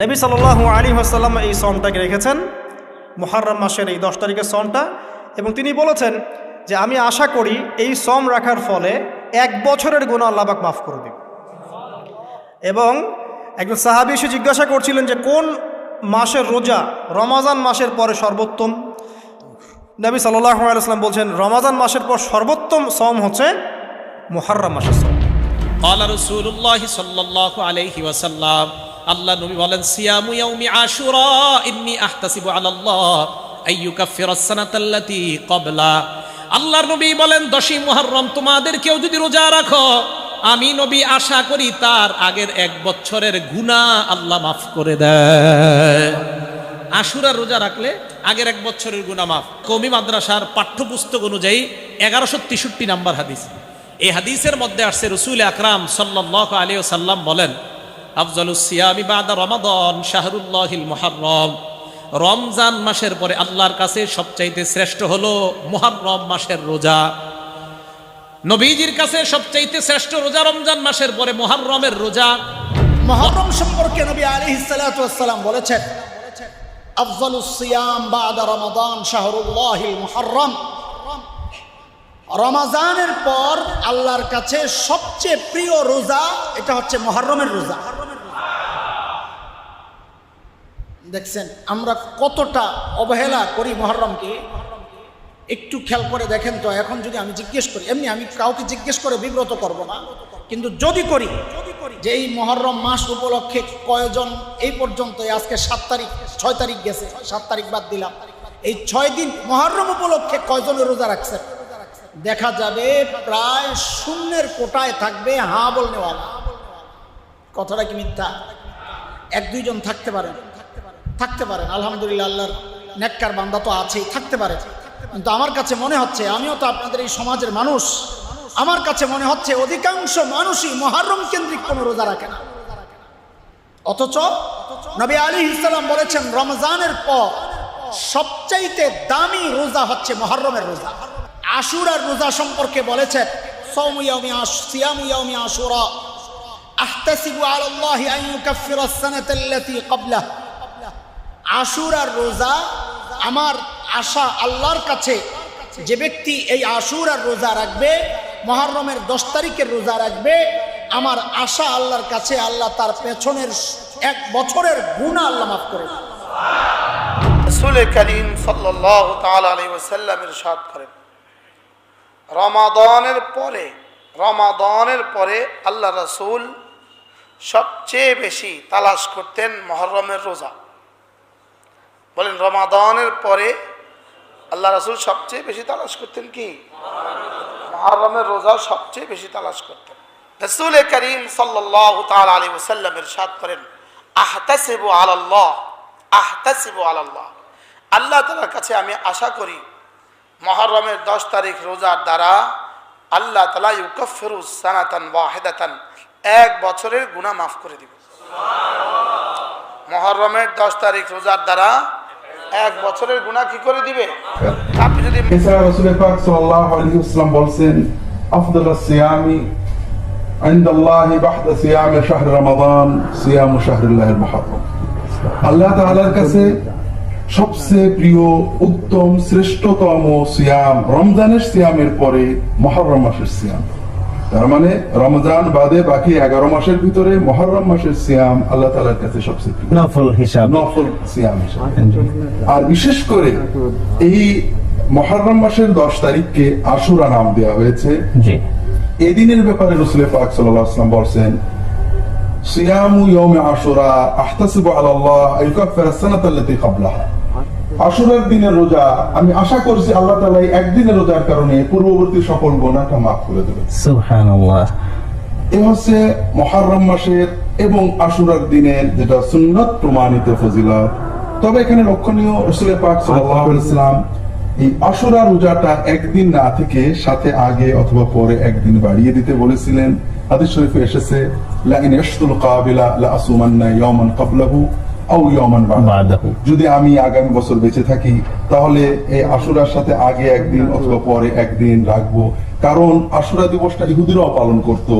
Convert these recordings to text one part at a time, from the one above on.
নবী সাল্লাহ আলী আসাল্লাম এই সনটাকে রেখেছেন মোহারম মাসের এই দশ তারিখের সনটা, এবং তিনি বলেছেন যে আমি আশা করি এই সম রাখার ফলে এক বছরের গুণ আল্লাহবাক মাফ করে দেব এবং একজন সাহাবি এসে জিজ্ঞাসা করছিলেন যে কোন মাসের রোজা রমাজান মাসের পরে সর্বোত্তম? নবী সাল্লাহ আলাইসলাম বলছেন, রমাজান মাসের পর সর্বোত্তম সম হচ্ছে মোহারম মাসের সম। আল্লাহ রসুল্লাহ সাল্লাহ আলহি ওয়াসাল্লাম আল্লাহ নবী বলেন, সিয়ামু ইয়াউমি আশুরা, ইন্নী আহতাসিবু আলা আল্লাহ আই ইউকাফিরা সানাতাল্লাতী ক্বাবলা। আল্লাহর নবী বলেন, দশই মুহররম তোমাদের কেউ যদি রোজা রাখো, আমি নবী আশা করি তার আগের এক বছরের গুনাহ আল্লাহ মাফ করে দেয়। আশুরা রোজা রাখলে আগের এক বছরের গুনাহ মাফ। কমি মাদ্রাসার পাঠ্যপুস্তক অনুযায়ী এগারোশো তেষট্টি নাম্বার হাদিস। এই হাদিসের মধ্যে আসছে রসুল আকরাম সাল্লাহ আলী সাল্লাম বলেন আফজালুসিয়ামি বাদা রমাদন শাহরুল্লাহিল মুহাররম। রমজান মাসের পরে আল্লাহর কাছে সবচাইতে শ্রেষ্ঠ হলো মুহাররম মাসের রোজা। নবীজির কাছে সবচাইতে শ্রেষ্ঠ রোজা রমজান মাসের পরে মুহাররমের রোজা। মহরম সম্পর্কে নবী সালাতু ওয়াসসালাম বলেছেন আফজালুস সিয়াম বাদা রমাদান শাহরুল্লাহিল মুহাররম। রমাজানের পর আল্লাহর কাছে সবচেয়ে প্রিয় রোজা এটা হচ্ছে মহরমের রোজা। দেখছেন, আমরা কতটা অবহেলা করি মহরমকে? একটু খেয়াল করে দেখেন তো, এখন যদি আমি জিজ্ঞেস করি, এমনি আমি কাউকে জিজ্ঞেস করে বিব্রত করব না। কিন্তু যদি করি যে এই মহরম মাস উপলক্ষে কয়জন, এই পর্যন্ত আজকে সাত তারিখ, ছয় তারিখ গেছে, সাত তারিখ বাদ দিলাম। এই ছয় দিন মহরম উপলক্ষে কয়জনের রোজা রাখছেন? দেখা যাবে প্রায় শূন্যের কোটায় থাকবে হা বলনেওয়ালা কথাটা কি মিথ্যা? এক দুইজন থাকতে পারেন থাকতে পারেন আলহামদুলিল্লাহ, আল্লাহর নেককার বান্দা তো আছেই, থাকতে পারে। কিন্তু আমার কাছে মনে হচ্ছে, আমিও তো আপনাদের এই সমাজের মানুষ, আমার কাছে মনে হচ্ছে অধিকাংশ মানুষই মহারম কেন্দ্রিক কোনো রোজা রাখে না। অথচ নবী আলী ইসলাম বলেছেন, রমজানের পর সবচাইতে দামি রোজা হচ্ছে মহরমের রোজা। আশুরার রোজা সম্পর্কে বলেছেন আহতাসিবু আলাল্লাহি আন আস-সানাতাল্লাতী ক্বাবলাহু। আশুরার রোজা আমার আশা আল্লাহর কাছে যে ব্যক্তি এই আশুর আর রোজা রাখবে, মহরমের দশ তারিখের রোজা রাখবে, আমার আশা আল্লাহর কাছে, আল্লাহ তার পেছনের এক বছরের গুণা আল্লাহ মাফ করে। রসুল করেন, রমাদনের পরে রমাদনের পরে আল্লাহ রসুল সবচেয়ে বেশি তালাশ করতেন মহরমের রোজা বলেন, রমাদানের পরে আল্লাহ রসুল সবচেয়ে বেশি তালাশ করতেন কি? মহরমের রোজা সবচেয়ে বেশি তালাশ করতেন। রসুল করিম সাল্লাহ তাল আলী ওসাল্লাম ইরশাদ করেন, আহতাসিবু আলাল্লাহ আহতাসিবু আলাল্লাহ। আল্লাহ তালার কাছে আমি আশা করি, মহরমের দশ তারিখ রোজার দ্বারা আল্লাহ তালা ইউকফিরু সানাতান ওয়াহেদাতান, এক বছরের গুণা মাফ করে দিবে মহরমের দশ তারিখ রোজার দ্বারা এক বছরের গুণা কি করে দিবে আপনি যদি এছাড়া রসুল পাক সাল্লাল্লাহু আলাইহি ওয়াসাল্লাম বলছেন আফদাল সিয়ামি عند الله بعد صيام شهر رمضان صيام شهر الله المحرم আল্লাহ তাআলার কাছে সবচেয়ে প্রিয় উত্তম শ্রেষ্ঠতম সিয়াম রমজানের সিয়ামের পরে মহরম মাসের সিয়াম তার মানে রমজান বাদে বাকি এগারো মাসের ভিতরে মহরম মাসের সিয়াম আল্লাহ তাআলার কাছে সবচেয়ে নফল হিসাব। নফল সিয়াম হিসেবে। আর বিশেষ করে এই মহরম মাসের দশ তারিখকে আশুরা নাম দেওয়া হয়েছে। এদিনের ব্যাপারে রসুল পাক ওয়াসাল্লাম বলছেন সিয়ামু ইয়াউমে আশুরা আহতাসিবু আলাল্লাহ আইয়ুকাফিরা সানাতাল্লাতী ক্বাবলাহা। আশুরার দিনের রোজা আমি আশা করছি আল্লাহ এই একদিনের রোজার কারণে পূর্ববর্তী সকল গুনাহটা মাফ করে দেবেন এ হচ্ছে মহারম মাসের এবং আশুরার দিনের যেটা সুন্নত প্রমাণিত ফজিলত। তবে এখানে লক্ষণীয় রসুল পাক সাল্লাম এই আশুরা রোজাটা একদিন না থেকে সাথে আগে অথবা পরে একদিন বাড়িয়ে দিতে বলেছিলেন। হাদিস শরীফে এসেছে লাইন ইয়াশতুল কাবিলা লা আসুমান্না ক্বাবলাহু যদি আমি আগামী বছর বেঁচে থাকি তাহলে এই আশুরার সাথে আগে একদিন অথবা পরে একদিন রাখব। কারণ আশুরা দিবসটা ইহুদিরাও পালন করত।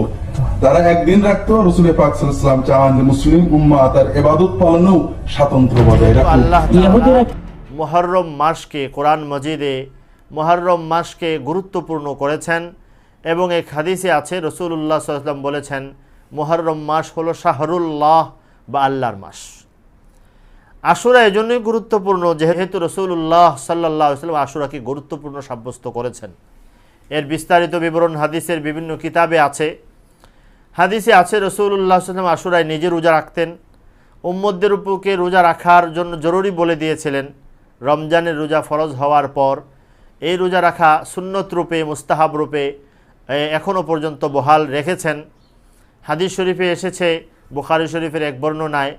তারা একদিন রাখতো রসুল পাক চান যে মুসলিম উম্মা তার এবাদত পালনেও স্বাতন্ত্র বজায় রাখুক। আল্লাহ মহরম মাসকে কোরআন মজিদে মহরম মাসকে গুরুত্বপূর্ণ করেছেন এবং এক হাদিসে আছে রসুল্লাহ সাল্লাম বলেছেন মহরম মাস হলো শাহরুল্লাহ বা আল্লাহর মাস। আশুরা এজন্যই গুরুত্বপূর্ণ, যেহেতু রসুল্লাহ সাল্লাহ সাল্লাম আশুরাকে গুরুত্বপূর্ণ সাব্যস্ত করেছেন। এর বিস্তারিত বিবরণ হাদিসের বিভিন্ন কিতাবে আছে। হাদিসে আছে রসুল্লাহ সাল্লাম আশুরায় নিজে রোজা রাখতেন। উম্মদের উপরকে রোজা রাখার জন্য জরুরি বলে দিয়েছিলেন। রমজানের রোজা ফরজ হওয়ার পর এই রোজা রাখা সুন্নত রূপে, মুস্তাহাব রূপে এখনও পর্যন্ত বহাল রেখেছেন। হাদিস শরীফে এসেছে, বুখারি শরীফের এক বর্ণনায়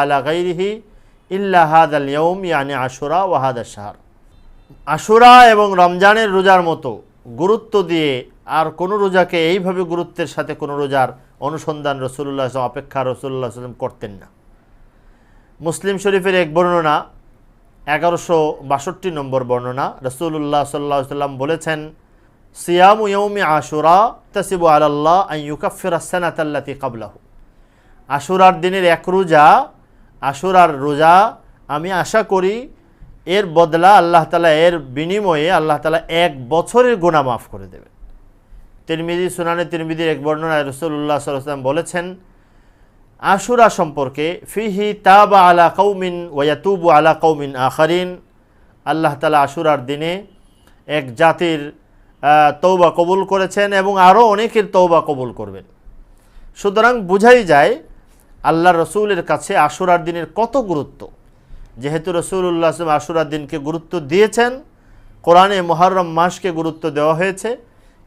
আলা গাইরিহি আল ইয়ৌম ইয়ানি আশুরা আশুরা এবং রমজানের রোজার মতো গুরুত্ব দিয়ে আর কোনো রোজাকে এইভাবে গুরুত্বের সাথে কোনো রোজার অনুসন্ধান রসুল্লাহ অপেক্ষা রসুল্লাহ সাল্লাম করতেন না। মুসলিম শরীফের এক বর্ণনা, এগারোশো বাষট্টি নম্বর বর্ণনা রসুল্লাহ সাল্লাহ সাল্লাম বলেছেন সিয়ামু ইয়ৌমি আশুরা তাসিবু আলাল্লাহ আইয়ুকাফির সানাতাল্লাতি আশুরার দিনের এক রোজা, আশুরার রোজা আমি আশা করি এর বদলা আল্লাহ তালা এর বিনিময়ে আল্লাহ তালা এক বছরের গুণা মাফ করে দেবে তিরমিদি সুনানে তিরমিদির এক বর্ণনায় রসুল্লাহ সাল্লাম বলেছেন, আশুরা সম্পর্কে ফিহি তাবা আলা কৌমিন ওয়াতুবু আলা কৌমিন আখারিন। আল্লাহ তালা আশুরার দিনে এক জাতির তৌবা কবুল করেছেন এবং আরও অনেকের তৌবা কবুল করবেন। সুতরাং বুঝাই যায়, আল্লাহ রসুলের কাছে আশুরার দিনের কত গুরুত্ব। যেহেতু রসুল্লাহ আসলাম আশুরার দিনকে গুরুত্ব দিয়েছেন, কোরআনে মহরম মাসকে গুরুত্ব দেওয়া হয়েছে,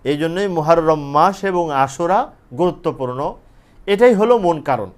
এই জন্যই মহরম মাস এবং আশুরা গুরুত্বপূর্ণ। এটাই হলো মূল কারণ।